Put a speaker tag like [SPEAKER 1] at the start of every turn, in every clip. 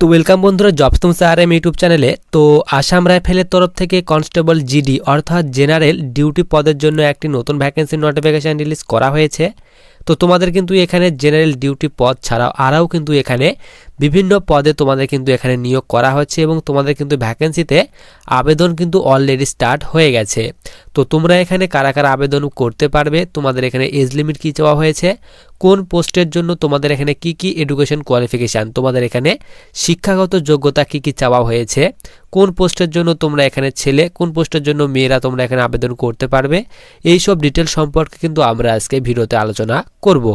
[SPEAKER 1] তো ওয়েলকাম বন্ধুরা জবস আর M YouTube চ্যানেলে তো আসাম রাইফেলের তরফ থেকে কনস্টেবল জিডি অর্থাৎ জেনারেল ডিউটি পদের জন্য একটি নতুন ভ্যাকেন্সি নোটিফিকেশান রিলিজ করা হয়েছে। তো তোমাদের কিন্তু এখানে জেনারেল ডিউটি পদ ছাড়াও আরও কিন্তু এখানে বিভিন্ন পদে তোমাদের কিন্তু এখানে নিয়োগ করা হচ্ছে এবং তোমাদের কিন্তু ভ্যাকেন্সিতে আবেদন কিন্তু অলরেডি স্টার্ট হয়ে গেছে। তো তোমরা এখানে কারা কারা আবেদন করতে পারবে? তোমাদের এখানে এজ লিমিট কী চাওয়া হয়েছে? কোন পোস্টের জন্য তোমাদের এখানে কি কি এডুকেশন কোয়ালিফিকেশান তোমাদের এখানে শিক্ষাগত যোগ্যতা কি কি চাওয়া হয়েছে? কোন পোস্টের জন্য তোমরা এখানে ছেলে? কোন পোস্টের জন্য মেয়েরা তোমরা এখানে আবেদন করতে পারবে? এই সব ডিটেল সম্পর্কে কিন্তু আমরা আজকে ভিডিওতে আলোচনা করব।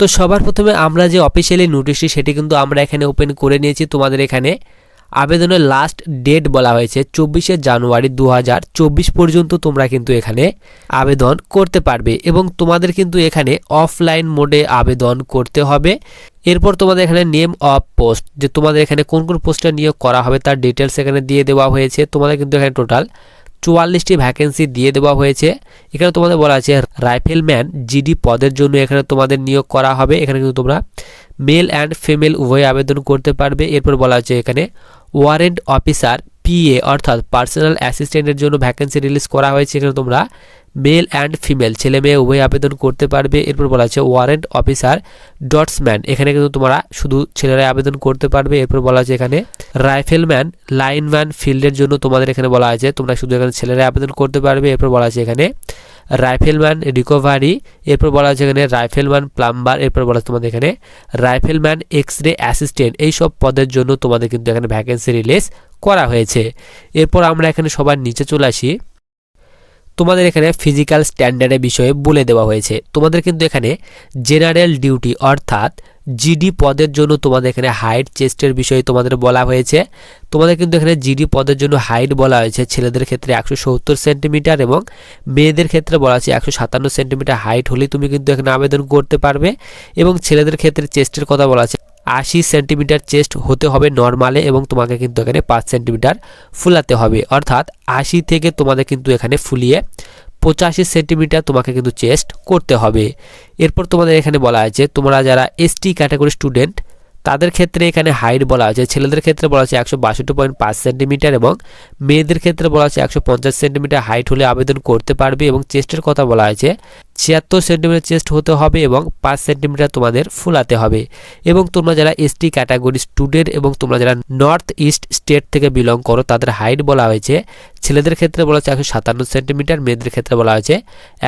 [SPEAKER 1] তো সবার প্রথমে আমরা যে অফিসিয়ালি নোটিশটি সেটি কিন্তু আমরা এখানে ওপেন করে নিয়েছি তোমাদের এখানে। আবেদনের লাস্ট ডেট বলা হয়েছে চব্বিশে জানুয়ারি দু হাজার চব্বিশ পর্যন্ত তোমরা কিন্তু এখানে আবেদন করতে পারবে এবং তোমাদের কিন্তু এখানে অফলাইন মোডে আবেদন করতে হবে। এরপর তোমাদের এখানে নেম অফ পোস্ট যে তোমাদের এখানে কোন কোন পোস্টে নিয়োগ করা হবে তার ডিটেলস এখানে দিয়ে দেওয়া হয়েছে। তোমাদের কিন্তু এখানে টোটাল চুয়াল্লিশটি ভ্যাকেন্সি দিয়ে দেওয়া হয়েছে। এখানে তোমাদের বলা আছে রাইফেলম্যান জিডি পদের জন্য এখানে তোমাদের নিয়োগ করা হবে। এখানে কিন্তু তোমরা মেল অ্যান্ড ফিমেল উভয় আবেদন করতে পারবে। এরপর বলা হচ্ছে এখানে ওয়ারেন্ট অফিসার পিএ অর্থাৎ পার্সোনাল অ্যাসিস্ট্যান্টের জন্য ভ্যাকেন্সি রিলিজ করা হয়েছে এখানে তোমরা। মেল অ্যান্ড ফিমেল ছেলে মেয়ে, উভয় আবেদন করতে পারবে। এরপর বলা হচ্ছে ওয়ারেন্ট অফিসার ডটসম্যান এখানে কিন্তু তোমরা শুধু ছেলেরাই আবেদন করতে পারবে। এরপর বলা হচ্ছে এখানে রাইফেলম্যান লাইনম্যান ফিল্ডের জন্য তোমাদের এখানে বলা আছে, তোমরা শুধু এখানে ছেলেরাই আবেদন করতে পারবে। এরপর বলা আছে এখানে রাইফেলম্যান রিকভারি, এরপর বলা হচ্ছে এখানে রাইফেলম্যান প্লাম্বার, এরপর বলা তোমাদের এখানে রাইফেলম্যান এক্স রে অ্যাসিস্ট্যান্ট। এই সব পদের জন্য তোমাদের কিন্তু এখানে ভ্যাকেন্সি রিলিজ করা হয়েছে। এরপর আমরা এখানে সবার নিচে চলে আসি। তোমাদের এখানে ফিজিক্যাল স্ট্যান্ডার্ডের বিষয়ে বলে দেওয়া হয়েছে। তোমাদের কিন্তু এখানে জেনারেল ডিউটি অর্থাৎ জিডি পদের জন্য তোমাদের এখানে হাইট চেস্টের বিষয়ে তোমাদের বলা হয়েছে। তোমাদের কিন্তু এখানে জিডি পদের জন্য হাইট বলা হয়েছে। ছেলেদের ক্ষেত্রে একশো সত্তর সেন্টিমিটার এবং মেয়েদের ক্ষেত্রে বলা আছে একশো সাতান্ন সেন্টিমিটার হাইট হলেই তুমি কিন্তু এখানে আবেদন করতে পারবে। এবং ছেলেদের ক্ষেত্রে চেস্টের কথা বলা আছে আশি সেন্টিমিটার চেস্ট হতে হবে নর্মালে এবং তোমাকে কিন্তু এখানে পাঁচ সেন্টিমিটার ফুলাতে হবে। অর্থাৎ আশি থেকে তোমাদের কিন্তু এখানে ফুলিয়ে পঁচাশি সেন্টিমিটার তোমাকে কিন্তু চেস্ট করতে হবে। এরপর তোমাদের এখানে বলা আছে, তোমরা যারা এসটি ক্যাটাগরি স্টুডেন্ট তাদের ক্ষেত্রে এখানে হাইট বলা আছে, ছেলেদের ক্ষেত্রে বলা আছে একশো বাষট্টি পয়েন্ট পাঁচ সেন্টিমিটার এবং মেয়েদের ক্ষেত্রে বলা আছে একশো পঞ্চাশ সেন্টিমিটার হাইট হলে আবেদন করতে পারবে এবং চেস্টের কথা বলা আছে ছিয়াত্তর সেন্টিমিটার চেস্ট হতে হবে এবং পাঁচ সেন্টিমিটার তোমাদের ফুলাতে হবে। এবং তোমরা যারা এসটি ক্যাটাগরি স্টুডেন্ট এবং তোমরা যারা নর্থ ইস্ট স্টেট থেকে বিলং করো, তাদের হাইট বলা হয়েছে। ছেলেদের ক্ষেত্রে বলা হচ্ছে একশো সাতান্ন সেন্টিমিটার, মেয়েদের ক্ষেত্রে বলা হয়েছে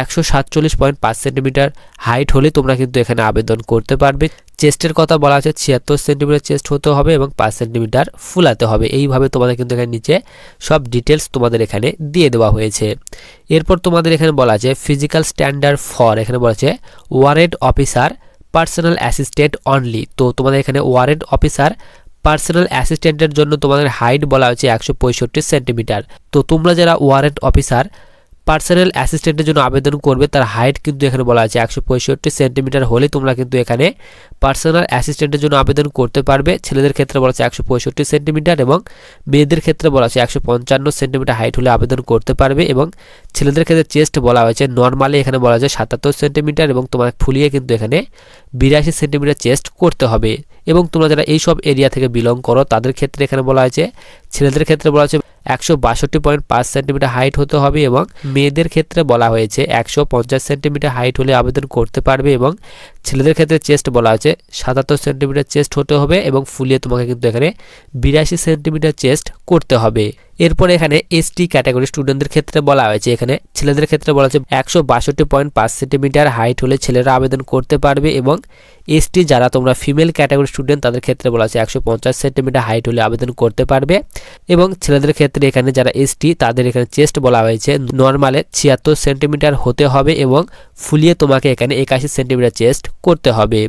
[SPEAKER 1] একশো সাতচল্লিশ পয়েন্ট পাঁচ সেন্টিমিটার। হাইট হলে তোমরা কিন্তু এখানে আবেদন করতে পারবে। চেস্টের কথা বলা আছে ছিয়াত্তর সেন্টিমিটার চেস্ট হতে হবে এবং পাঁচ সেন্টিমিটার ফুলাতে হবে। এইভাবে তোমাদের কিন্তু এখানে নিচে সব ডিটেলস তোমাদের এখানে দিয়ে দেওয়া হয়েছে। এরপর তোমাদের এখানে বলা আছে ফিজিক্যাল স্ট্যান্ডার্ড ফর এখানে বলা আছে warrant officer personal assistant only তো তোমাদের এখানে ওয়ারেন্ট অফিসার পার্সোনাল অ্যাসিস্ট্যান্টের জন্য তোমাদের হাইট বলা হয়েছে একশো পঁয়ষট্টি সেন্টিমিটার তো তোমরা যারা ওয়ারেন্ট অফিসার পার্সোনাল অ্যাসিস্ট্যান্টের জন্য আবেদন করবে, তার হাইট কিন্তু এখানে বলা আছে একশো পঁয়ষট্টি সেন্টিমিটার হলে তোমরা কিন্তু এখানে পার্সোনাল অ্যাসিস্ট্যান্টের জন্য আবেদন করতে পারবে। ছেলেদের ক্ষেত্রে বলা আছে একশো পঁয়ষট্টি সেন্টিমিটার এবং মেয়েদের ক্ষেত্রে বলা আছে একশো পঞ্চান্ন সেন্টিমিটার হাইট হলে আবেদন করতে পারবে এবং ছেলেদের ক্ষেত্রে চেস্ট বলা হয়েছে নর্মালি এখানে বলা আছে সাতাত্তর সেন্টিমিটার এবং তোমার ফুলিয়ে কিন্তু এখানে বিরাশি সেন্টিমিটার চেস্ট করতে হবে। এবং তোমরা যারা এই সব এরিয়া থেকে বিলং করো, তাদের ক্ষেত্রে এখানে বলা হয়েছে ছেলেদের ক্ষেত্রে বলা হয়েছে একশো বাষট্টি পয়েন্ট পাঁচ সেন্টিমিটার হাইট হতে হবে এবং মেয়েদের ক্ষেত্রে বলা হয়েছে একশো পঞ্চাশ সেন্টিমিটার হাইট হলে আবেদন করতে পারবে এবং ছেলেদের ক্ষেত্রে চেস্ট বলা হয়েছে সাতাত্তর সেন্টিমিটার চেস্ট হতে হবে এবং ফুলিয়ে তোমাকে কিন্তু এখানে বিরাশি সেন্টিমিটার চেস্ট করতে হবে। এরপরে এখানে এসটি ক্যাটাগরি স্টুডেন্টদের ক্ষেত্রে বলা হয়েছে। এখানে ছেলেদের ক্ষেত্রে বলা হয়েছে একশো বাষট্টি পয়েন্ট পাঁচ সেন্টিমিটার হাইট হলে ছেলেরা আবেদন করতে পারবে এবং এসটি যারা তোমরা ফিমেল ক্যাটাগরি স্টুডেন্ট তাদের ক্ষেত্রে বলা হয়েছে একশো পঞ্চাশ সেন্টিমিটার হাইট হলে আবেদন করতে পারবে। এবং ছেলেদের ক্ষেত্রে এখানে যারা এসটি তাদের এখানে চেস্ট বলা হয়েছে নর্মালে ছিয়াত্তর সেন্টিমিটার হতে হবে এবং ফুলিয়ে তোমাকে এখানে একাশি সেন্টিমিটার চেস্ট করতে হবে।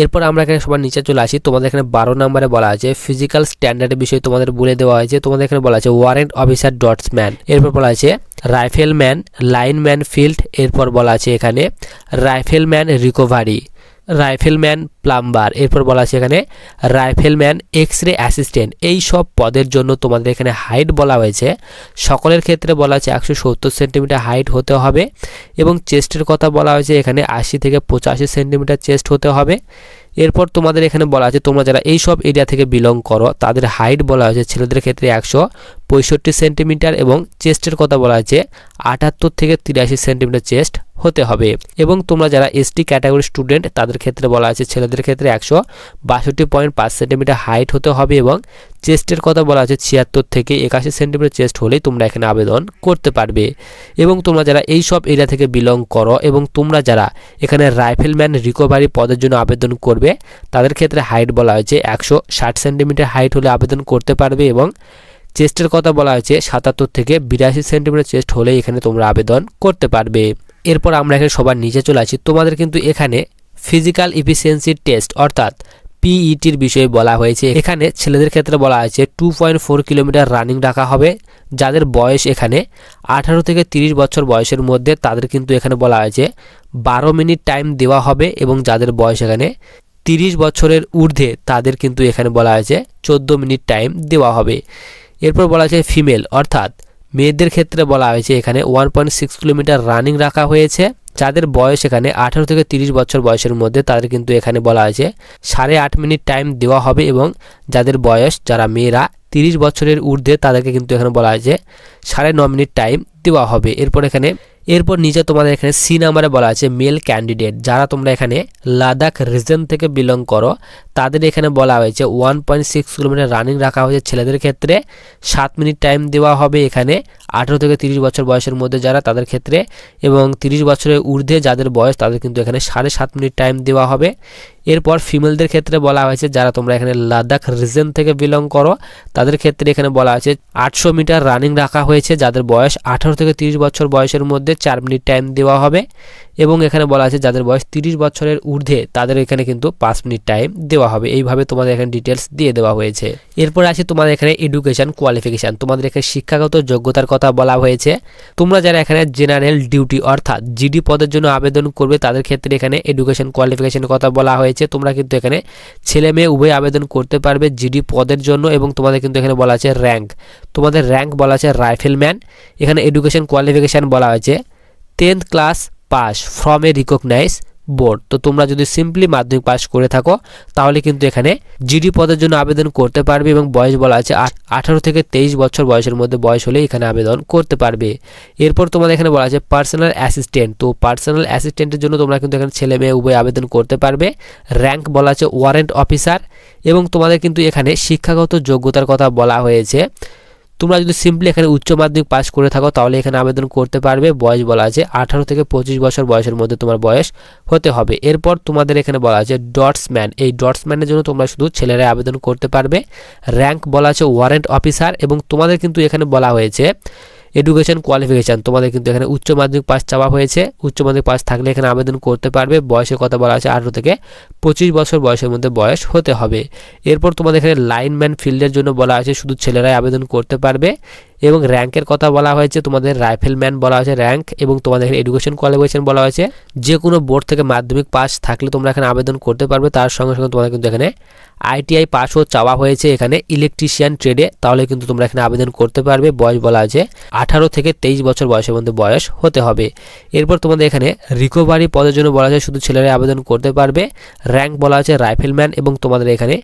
[SPEAKER 1] এরপর আমরা এখানে সবার নিচে চলে আসি। তোমাদের এখানে বারো নম্বরে বলা আছে ফিজিক্যাল স্ট্যান্ডার্ডের বিষয়ে তোমাদের বলে দেওয়া হয়েছে তোমাদের এখানে বলা আছে ওয়ারেন্ট অফিসার ডটসম্যান এরপর বলা আছে রাইফেলম্যান লাইনম্যান ফিল্ড এরপর বলা আছে এখানে রাইফেলম্যান রিকভারি রাইফেলম্যান, প্লাম্বার। এরপর বলা আছে এখানে, রাইফেলম্যান এক্স রে অ্যাসিস্ট্যান্ট। এই সব পদের জন্য তোমাদের এখানে হাইট বলা হয়েছে। সকলের ক্ষেত্রে বলা আছে একশো সত্তর সেন্টিমিটার হাইট হতে হবে এবং চেস্টের কথা বলা হয়েছে এখানে আশি থেকে পঁচাশি সেন্টিমিটার চেস্ট হতে হবে। এরপর তোমাদের এখানে বলা আছে, তোমরা যারা এই সব এরিয়া থেকে বিলং করো, তাদের হাইট বলা হয়েছে ছেলেদের ক্ষেত্রে একশো পঁয়ষট্টি সেন্টিমিটার এবং চেস্টের কথা বলা হয়েছে আটাত্তর থেকে তিরাশি সেন্টিমিটার চেস্ট। হতে হবে। এবং তোমরা যারা এসটি ক্যাটাগরি স্টুডেন্ট তাদের ক্ষেত্রে বলা আছে ছেলেদের ক্ষেত্রে একশো বাষট্টি পয়েন্ট পাঁচ সেন্টিমিটার হাইট হতে হবে এবং চেস্টের কথা বলা আছে ছিয়াত্তর থেকে একাশি সেন্টিমিটার চেস্ট হলেই তোমরা এখানে আবেদন করতে পারবে। এবং তোমরা যারা এই সব এরিয়া থেকে বিলং করো এবং তোমরা যারা এখানে রাইফেলম্যান রিকভারি পদের জন্য আবেদন করবে, তাদের ক্ষেত্রে হাইট বলা হয়েছে একশো ষাট সেন্টিমিটার হাইট হলে আবেদন করতে পারবে এবং চেস্টের কথা বলা হয়েছে সাতাত্তর থেকে বিরাশি সেন্টিমিটার চেস্ট হলেই এখানে তোমরা আবেদন করতে পারবে। এরপর আমরা এখানে সবার নিচে চলে আসি। তোমাদের কিন্তু এখানে ফিজিক্যাল ইফিসিয়েন্সি টেস্ট অর্থাৎ পিইটির বিষয়ে বলা হয়েছে। এখানে ছেলেদের ক্ষেত্রে বলা হয়েছে two point four kilometre running রাখা হবে। যাদের বয়স এখানে আঠারো থেকে তিরিশ বছর বয়সের মধ্যে, তাদের কিন্তু এখানে বলা হয়েছে বারো মিনিট টাইম দেওয়া হবে এবং যাদের বয়স এখানে তিরিশ বছরের ঊর্ধ্বে, তাদের কিন্তু এখানে বলা হয়েছে চোদ্দ মিনিট টাইম দেওয়া হবে। এরপর বলা হয়েছে ফিমেল অর্থাৎ মেয়েদের ক্ষেত্রে বলা হয়েছে, এখানে one point six kilometre running রাখা হয়েছে। যাদের বয়স এখানে আঠারো থেকে তিরিশ বছর বয়সের মধ্যে, তাদের কিন্তু এখানে বলা হয়েছে, সাড়ে আট মিনিট টাইম দেওয়া হবে এবং যাদের বয়স, যারা মেয়েরা তিরিশ বছরের ঊর্ধ্বে, তাদেরকে কিন্তু এখানে বলা হয়েছে, সাড়ে ন মিনিট টাইম দেওয়া হবে। এরপর এখানে এরপর নিচে তোমাদের এখানে সি নাম্বারে বলা আছে মেল ক্যান্ডিডেট। যারা তোমরা এখানে লাদাখ রিজন থেকে বিলং করো, তাদের এখানে বলা হয়েছে one point six kilometre running রাখা হয়েছে ছেলেদের ক্ষেত্রে। সাত মিনিট টাইম দেওয়া হবে এখানে আঠেরো থেকে তিরিশ বছর বয়সের মধ্যে যারা তাদের ক্ষেত্রে এবং তিরিশ বছরের ঊর্ধ্বে যাদের বয়স তাদের কিন্তু এখানে সাড়ে সাত মিনিট টাইম দেওয়া হবে। এরপর ফিমেলদের ক্ষেত্রে বলা হয়েছে, যারা তোমরা এখানে লাদাখ রিজন থেকে বিলং করো, তাদের ক্ষেত্রে এখানে বলা হয়েছে, আটশো মিটার রানিং রাখা হয়েছে, যাদের বয়স আঠারো থেকে তিরিশ বছর বয়সের মধ্যে চার মিনিট টাইম দেওয়া হবে। এবং এখানে বলা আছে যাদের বয়স তিরিশ বছরের ঊর্ধ্বে, তাদের এখানে কিন্তু পাঁচ মিনিট টাইম দেওয়া হবে। এইভাবে তোমাদের এখানে ডিটেলস দিয়ে দেওয়া হয়েছে। এরপর আছে তোমাদের এখানে এডুকেশন কোয়ালিফিকেশান তোমাদের এখানে শিক্ষাগত যোগ্যতার কথা বলা হয়েছে। তোমরা যারা এখানে জেনারেল ডিউটি অর্থাৎ জিডি পদের জন্য আবেদন করবে, তাদের ক্ষেত্রে এখানে এডুকেশন কোয়ালিফিকেশনের কথা বলা হয়েছে। তোমরা কিন্তু এখানে ছেলে মেয়ে উভয় আবেদন করতে পারবে জিডি পদের জন্য এবং তোমাদের কিন্তু এখানে বলা আছে র্যাঙ্ক তোমাদের র্যাঙ্ক বলা আছে রাইফেলম্যান এখানে এডুকেশন কোয়ালিফিকেশান বলা হয়েছে। Tenth class pass from a recognise board তো তোমরা যদি সিম্পলি মাধ্যমিক পাস করে থাকো, তাহলে কিন্তু এখানে জিডি পদের জন্য আবেদন করতে পারবে এবং বয়স বলা আছে আঠারো থেকে তেইশ বছর বয়সের মধ্যে বয়স হলে এখানে আবেদন করতে পারবে। এরপর তোমাদের এখানে বলা আছে পার্সোনাল অ্যাসিস্ট্যান্ট তো পার্সোনাল অ্যাসিস্ট্যান্টের জন্য তোমরা কিন্তু এখানে ছেলে মেয়ে উভয় আবেদন করতে পারবে। র্যাঙ্ক বলা আছে ওয়ারেন্ট অফিসার এবং তোমাদের কিন্তু এখানে শিক্ষাগত যোগ্যতার কথা বলা হয়েছে। তোমরা যদি সিম্পলি এখানে উচ্চ মাধ্যমিক পাস করে থাকো, তাহলে এখানে আবেদন করতে পারবে। বয়স বলা আছে আঠারো থেকে পঁচিশ বছর বয়সের মধ্যে তোমার বয়স হতে হবে। এরপর তোমাদের এখানে বলা আছে ডটসম্যান। এই ডটসম্যানের জন্য তোমরা শুধু ছেলেরা আবেদন করতে পারবে। র্যাঙ্ক বলা আছে ওয়ারেন্ট অফিসার এবং তোমাদের কিন্তু এখানে বলা হয়েছে এডুকেশন কোয়ালিফিকেশান তোমাদের কিন্তু এখানে উচ্চ মাধ্যমিক পাস চাওয়া হয়েছে। উচ্চ মাধ্যমিক পাস থাকলে এখানে আবেদন করতে পারবে। বয়সের কথা বলা আছে আঠেরো থেকে পঁচিশ বছর বয়সের মধ্যে বয়স হতে হবে। এরপর তোমাদের এখানে লাইনম্যান ফিল্ডের জন্য বলা আছে, শুধু ছেলেরাই আবেদন করতে পারবে। এবং র্যাঙ্কের কথা বলা হয়েছে, তোমাদের রাইফেলম্যান বলা হয়েছে র্যাঙ্ক এবং তোমাদের এখানে এডুকেশন কোয়ালিফিকেশন বলা হয়েছে। যে কোনো বোর্ড থেকে মাধ্যমিক পাস থাকলে তোমরা এখানে আবেদন করতে পারবে, তার সঙ্গে সঙ্গে তোমাদের কিন্তু এখানে আইটিআই পাসও চাওয়া হয়েছে এখানে ইলেকট্রিশিয়ান ট্রেডে তাহলে কিন্তু তোমরা এখানে আবেদন করতে পারবে। বয়স বলা আছে আঠারো থেকে তেইশ বছর বয়সের মধ্যে বয়স হতে হবে। এরপর তোমাদের এখানে রিকভারি পদের জন্য বলা আছে শুধু ছেলেরা আবেদন করতে পারবে। র্যাঙ্ক বলা আছে রাইফেলম্যান এবং তোমাদের এখানে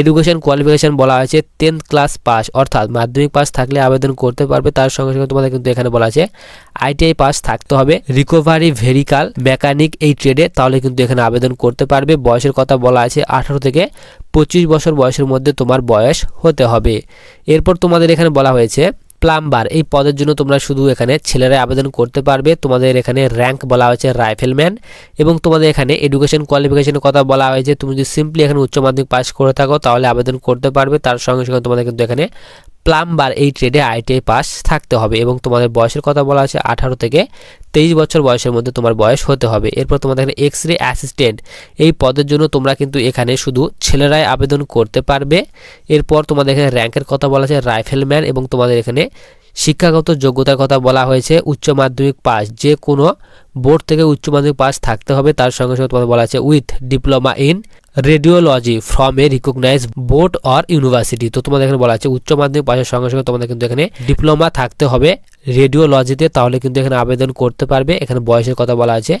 [SPEAKER 1] এডুকেশন কোয়ালিফিকেশন বলা আছে টেন্থ ক্লাস পাস অর্থাৎ মাধ্যমিক পাস থাকলে আবেদন করতে পারবে, তার সঙ্গে সঙ্গে তোমাদের কিন্তু এখানে বলা আছে আইটিআই পাস থাকতে হবে রিকভারি ভেরিকাল মেকানিক এই ট্রেডে তাহলে কিন্তু এখানে আবেদন করতে পারবে, বয়সের কথা বলা আছে আঠারো থেকে পঁচিশ বছর বয়সের মধ্যে তোমার বয়স হতে হবে। এরপর তোমাদের এখানে বলা হয়েছে প্লাম্বার এই পদের জন্য তোমরা শুধু এখানে ছেলেরা আবেদন করতে পারবে, তোমাদের এখানে র্যাঙ্ক বলা হয়েছে রাইফেলম্যান এবং তোমাদের এখানে এডুকেশন কোয়ালিফিকেশনের কথা বলা হয়েছে, তুমি যদি সিম্পলি এখানে উচ্চ মাধ্যমিক পাস করে থাকো, তাহলে আবেদন করতে পারবে, তার সঙ্গে সঙ্গে তোমাদের কিন্তু এখানে প্লাম্বার এই ট্রেডে আইটিআই পাস থাকতে হবে এবং তোমাদের বয়সের কথা বলা আছে আঠারো থেকে তেইশ বছর বয়সের মধ্যে তোমার বয়স হতে হবে। এরপর তোমাদের এখানে এক্স রে অ্যাসিস্ট্যান্ট এই পদের জন্য তোমরা কিন্তু এখানে শুধু ছেলেরাই আবেদন করতে পারবে। এরপর তোমাদের এখানে র্যাঙ্কের কথা বলা আছে রাইফেলম্যান এবং তোমাদের এখানে শিক্ষাগত যোগ্যতার কথা বলা হয়েছে উচ্চ মাধ্যমিক পাস যে কোনো বোর্ড থেকে উচ্চ মাধ্যমিক পাস থাকতে হবে। তার সঙ্গে সঙ্গে তোমাদের বলা আছে with diploma in radiology from a recognise board or university তো তোমাদের এখানে বলা আছে উচ্চ মাধ্যমিক পাশের সঙ্গে সঙ্গে তোমাদের কিন্তু এখানে ডিপ্লোমা থাকতে হবে। রেডিওলজিতে তাহলে কিন্তু এখানে আবেদন করতে পারবে। এখানে বয়সের কথা বলা আছে,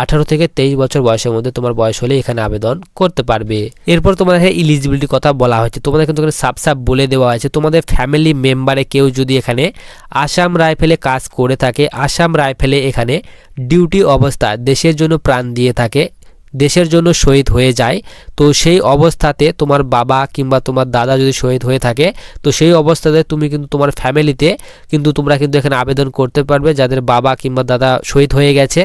[SPEAKER 1] আঠারো থেকে তেইশ বছর বয়সের মধ্যে তোমার বয়স হলে এখানে আবেদন করতে পারবে। এরপর তোমাদের এখানে ইলিজিবিলিটি কথা বলা হয়েছে। তোমাদের কিন্তু এখানে সাপ সাপ বলে দেওয়া আছে। তোমাদের ফ্যামিলি মেম্বারে কেউ যদি এখানে আসাম রাইফেলে কাজ করে থাকে, আসাম রাইফেলে এখানে ডিউটি অবস্থা দেশের জন্য প্রাণ দিয়ে থাকে দেশের জন্য শহীদ হয়ে যায় তো সেই অবস্থাতে তোমার বাবা কিংবা তোমার দাদা যদি শহীদ হয়ে থাকে, তো সেই অবস্থাতে তুমি কিন্তু তোমার ফ্যামিলিতে কিন্তু তোমরা কিন্তু এখানে আবেদন করতে পারবে যাদের বাবা কিংবা দাদা শহীদ হয়ে গেছে।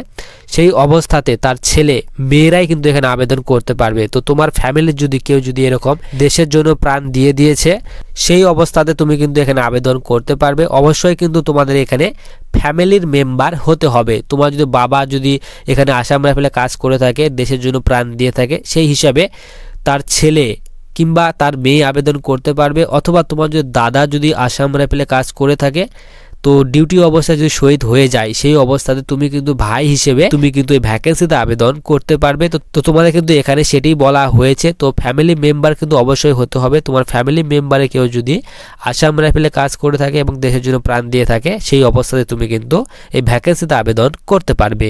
[SPEAKER 1] সেই অবস্থাতে তার ছেলে, মেয়েরাই কিন্তু এখানে আবেদন করতে পারবে। তো তোমার ফ্যামিলির যদি কেউ যদি এরকম দেশের জন্য প্রাণ দিয়ে দিয়েছে, সেই অবস্থাতে তুমি কিন্তু এখানে আবেদন করতে পারবে। অবশ্যই কিন্তু তোমাদের এখানে ফ্যামিলির মেম্বার হতে হবে। তোমার যদি বাবা যদি এখানে আসাম রাইফেলে কাজ করে থাকে, দেশের জন্য প্রাণ দিয়ে থাকে, সেই হিসাবে ছেলে কিংবা তার মেয়ে আবেদন করতে পারবে, অথবা তোমার যদি দাদা যদি আসাম রাইফেলে কাজ করে থাকে, তো ডিউটি অবস্থায় যদি শহীদ হয়ে যায়, সেই অবস্থাতে তুমি কিন্তু ভাই হিসেবে তুমি কিন্তু এই ভ্যাকেন্সিতে আবেদন করতে পারবে। তো তোমাদের কিন্তু এখানে সেটাই বলা হয়েছে। তো ফ্যামিলি মেম্বার কিন্তু অবশ্যই হতে হবে। তোমার ফ্যামিলি মেম্বারে কেউ যদি আসাম রাইফেলে কাজ করে থাকে এবং দেশের জন্য প্রাণ দিয়ে থাকে, সেই অবস্থাতে তুমি কিন্তু এই ভ্যাকেন্সিতে আবেদন করতে পারবে।